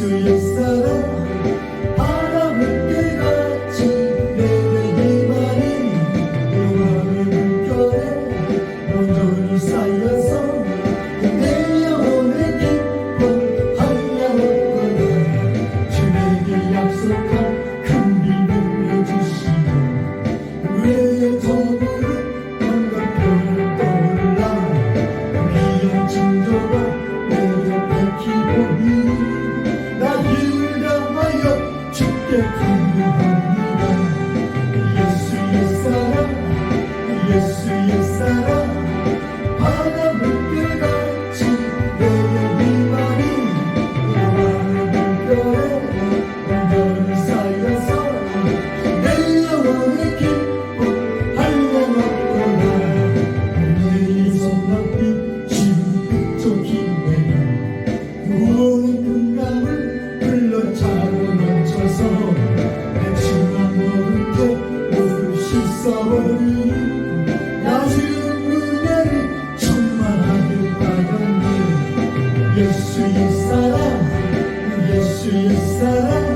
to yourself. 예수의 사랑 예수의 사랑.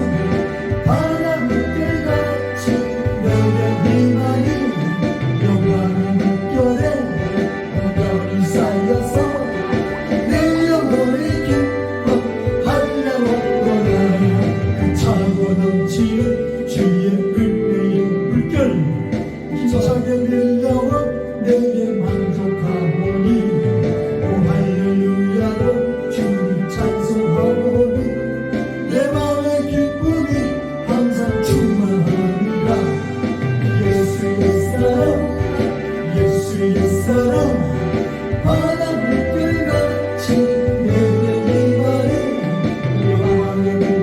Thank you.